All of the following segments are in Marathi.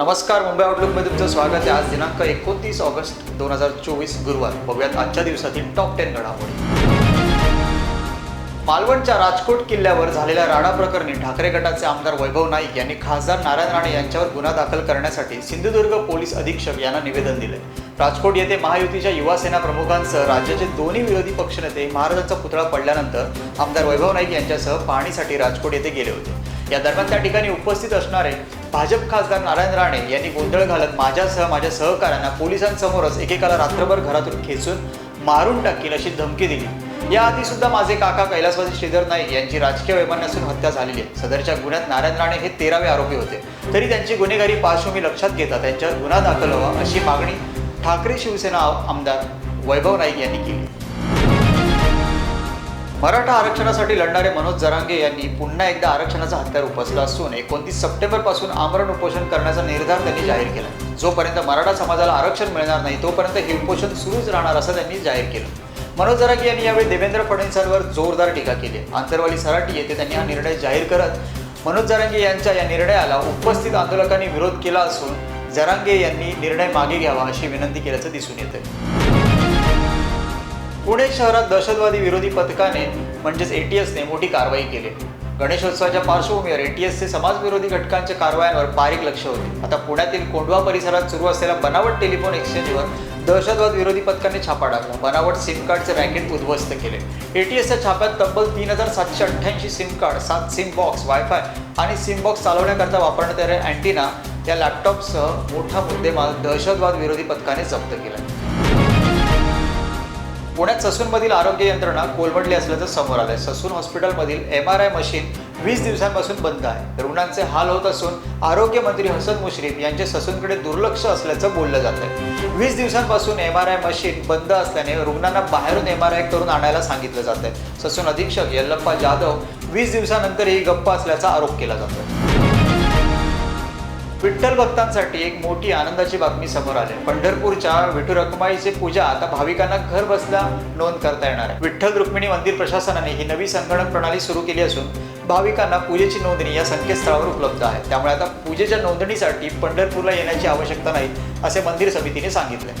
नमस्कार मुंबई आउटलुकमध्ये तुमचं स्वागत आहे. आज दिनांक एकोणतीस ऑगस्ट दोन हजार चोवीस गुरुवार. बघूयात आजच्या दिवसातील टॉप टेन घडामोडी. मालवणच्या राजकोट किल्ल्यावर झालेल्या राडा प्रकरणी ठाकरे गटाचे आमदार वैभव नाईक यांनी खासदार नारायण राणे यांच्यावर गुन्हा दाखल करण्यासाठी सिंधुदुर्ग पोलीस अधीक्षक यांना निवेदन दिले. राजकोट येथे महायुतीच्या युवासेना प्रमुखांसह राज्याचे दोन्ही विरोधी पक्षनेते महाराजांचा पुतळा पडल्यानंतर आमदार वैभव नाईक यांच्यासह पाहणीसाठी राजकोट येथे गेले होते. या दरम्यान त्या ठिकाणी उपस्थित असणारे भाजप खासदार नारायण राणे यांनी गोंधळ घालत माझ्यासह माझ्या सहकाऱ्यांना पोलिसांसमोरच एकेकाला रात्रभर घरातून खेचून मारून टाकील अशी धमकी दिली. याआधी सुद्धा माझे काका कैलासवासी श्रीधर नाईक यांची राजकीय वैमनस्यातून हत्या झालेली आहे. सदरच्या गुन्ह्यात नारायण राणे हे तेरावे आरोपी होते. तरी त्यांची गुन्हेगारी पार्श्वभूमी लक्षात घेता त्यांच्यावर गुन्हा दाखल व्हावा अशी मागणी ठाकरे शिवसेना आमदार वैभव नाईक यांनी केली. मराठा आरक्षणासाठी लढणारे मनोज जरांगे यांनी पुन्हा एकदा आरक्षणाचा हत्यार उपसला असून एकोणतीस सप्टेंबरपासून आमरण उपोषण करण्याचा निर्धार त्यांनी जाहीर केला. जोपर्यंत मराठा समाजाला आरक्षण मिळणार नाही तोपर्यंत हे उपोषण सुरूच राहणार असं त्यांनी जाहीर केलं. मनोज जरांगे यांनी यावेळी देवेंद्र फडणवीसांवर जोरदार टीका केली. आंतरवाली सराटी येथे त्यांनी हा निर्णय जाहीर करत मनोज जरांगे यांच्या या निर्णयाला उपस्थित आंदोलकांनी विरोध केला असून जरांगे यांनी निर्णय मागे घ्यावा अशी विनंती केल्याचं दिसून येतं पुणे शहरात दहशतवादी विरोधी पथकाने म्हणजेच एटीएसने मोठी कारवाई केली. गणेशोत्सवाच्या पार्श्वभूमीवर एटीएसचे समाजविरोधी घटकांच्या कारवायांवर बारीक लक्ष होते. आता पुण्यातील कोंडवा परिसरात सुरू असलेल्या बनावट टेलिफोन एक्सचेंजवर दहशतवाद विरोधी पथकाने छापा टाकला. बनावट सिम कार्डचे रॅकेट उद्ध्वस्त केले. एटीएसच्या छाप्यात तब्बल तीन हजार सातशे अठ्ठ्याऐंशी सिम कार्ड सात सिम बॉक्स वायफाय आणि सिम बॉक्स चालवण्याकरता वापरण्यात येणाऱ्या अँटिना या लॅपटॉपसह मोठा मुद्देमाल दहशतवाद विरोधी पथकाने जप्त केला. पुण्यात ससूनमधील आरोग्य यंत्रणा कोलमडली असल्याचं समोर आलंय. ससून हॉस्पिटलमधील एम आर आय मशीन वीस दिवसांपासून बंद आहे. रुग्णांचे हाल होत असून आरोग्यमंत्री हसन मुश्रीफ यांचे ससूनकडे दुर्लक्ष असल्याचं बोललं जात आहे वीस दिवसांपासून एम आर आय मशीन बंद असल्याने रुग्णांना बाहेरून एम आर आय करून आणायला सांगितलं जात आहे ससून अधीक्षक यल्लप्पा जाधव वीस दिवसानंतरही गप्पा असल्याचा आरोप केला जातो विठ्ठल भक्तांसाठी एक मोठी आनंदाची बातमी समोर आली. आहे. पंढरपूरच्या विठू रखुमाईची पूजा आता भाविकांना घर बसल्या नोंद करता येणार आहे. विठ्ठल रुक्मिणी मंदिर प्रशासनाने ही नवी संगणक प्रणाली सुरू केली असून भाविकांना पूजेची नोंदणी या संकेतस्थळावर उपलब्ध आहे. त्यामुळे आता पूजेच्या नोंदणीसाठी पंढरपूरला येण्याची आवश्यकता नाही असे मंदिर समितीने सांगितले.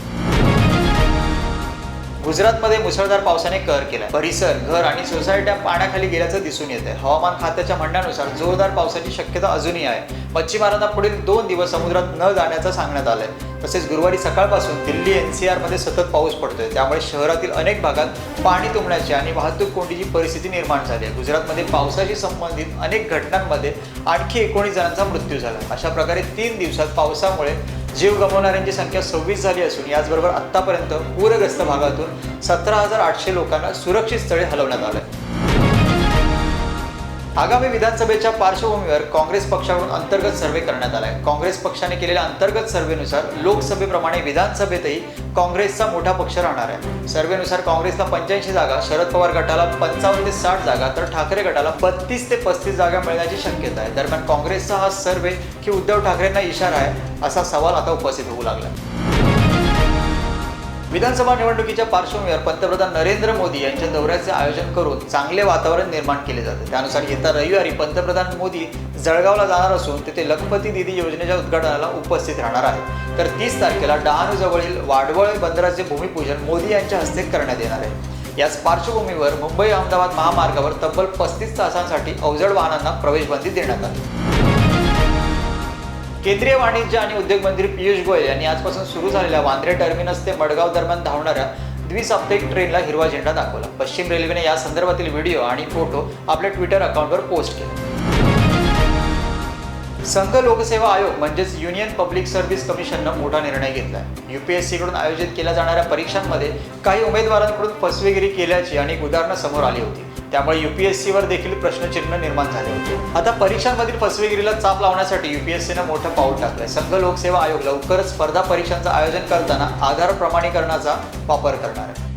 गुजरातमध्ये मुसळधार पावसाने कहर केला परिसर घर आणि सोसायट्या पाण्याखाली गेल्याचं दिसून येत आहे हवामान खात्याच्या म्हणण्यानुसार जोरदार पावसाची शक्यता अजूनही आहे. मच्छीमारांना पुढील दोन दिवस समुद्रात न जाण्याचं सांगण्यात आलंय. तसेच गुरुवारी सकाळपासून दिल्ली एनसीआरमध्ये सतत पाऊस पडतोय. त्यामुळे शहरातील अनेक भागात पाणी तुंबण्याची आणि वाहतूक कोंडीची परिस्थिती निर्माण झाली आहे. गुजरातमध्ये पावसाशी संबंधित अनेक घटनांमध्ये आणखी एकोणीस जणांचा मृत्यू झाला. अशा प्रकारे तीन दिवसात पावसामुळे जीव गमावणाऱ्यांची संख्या सव्वीस झाली असून याचबरोबर आत्तापर्यंत पूरग्रस्त भागातून सतरा हजार आठशे लोकांना सुरक्षित स्थळी हलवण्यात आलं. आगामी विधानसभेच्या पार्श्वभूमीवर काँग्रेस पक्षाकडून अंतर्गत सर्व्हे करण्यात आलाय. काँग्रेस पक्षाने केलेल्या अंतर्गत सर्व्हेनुसार लोकसभेप्रमाणे विधानसभेतही काँग्रेसचा मोठा पक्ष राहणार आहे. सर्व्हेनुसार काँग्रेसला पंच्याऐंशी जागा शरद पवार गटाला पंचावन्न ते साठ जागा तर ठाकरे गटाला बत्तीस ते पस्तीस जागा मिळण्याची शक्यता आहे. दरम्यान काँग्रेसचा हा सर्व्हे की उद्धव ठाकरेंना इशारा आहे असा सवाल आता उपस्थित होऊ लागला. विधानसभा निवडणुकीच्या पार्श्वभूमीवर पंतप्रधान नरेंद्र मोदी यांच्या दौऱ्याचे आयोजन करून चांगले वातावरण निर्माण केले जाते. त्यानुसार येत्या रविवारी पंतप्रधान मोदी जळगावला जाणार असून तिथे लखपती दिदी योजनेच्या उद्घाटनाला उपस्थित राहणार आहे तर तीस तारखेला डहाणूजवळील वाडवळ बंदराचे भूमिपूजन मोदी यांच्या हस्ते करण्यात येणार आहे. याच पार्श्वभूमीवर मुंबई अहमदाबाद महामार्गावर तब्बल पस्तीस तासांसाठी अवजड वाहनांना प्रवेशबंदी देण्यात आली. केंद्रीय वाणिज्य आणि उद्योग मंत्री पियुष गोयल यांनी आजपासून सुरू झालेल्या वांद्रे टर्मिनस ते मडगाव दरम्यान धावणाऱ्या द्विसाप्ताहिक ट्रेनला हिरवा झेंडा दाखवला. पश्चिम रेल्वेने या संदर्भातील व्हिडिओ आणि फोटो आपल्या ट्विटर अकाउंटवर पोस्ट केले. संघ लोकसेवा आयोग म्हणजेच युनियन पब्लिक सर्व्हिस कमिशननं मोठा निर्णय घेतला युपीएससीकडून आयोजित केल्या जाणाऱ्या परीक्षांमध्ये काही उमेदवारांकडून फसवेगिरी केल्याची अनेक उदाहरणं समोर आली होती. त्यामुळे युपीएससीवर देखील प्रश्नचिन्ह निर्माण झाले होते. आता परीक्षांमधील फसवेगिरीला चाप लावण्यासाठी युपीएससीनं मोठं पाऊल टाकलंय. संघ लोकसेवा आयोग लवकरच स्पर्धा परीक्षांचं आयोजन करताना आधार प्रमाणीकरणाचा वापर करणार आहे.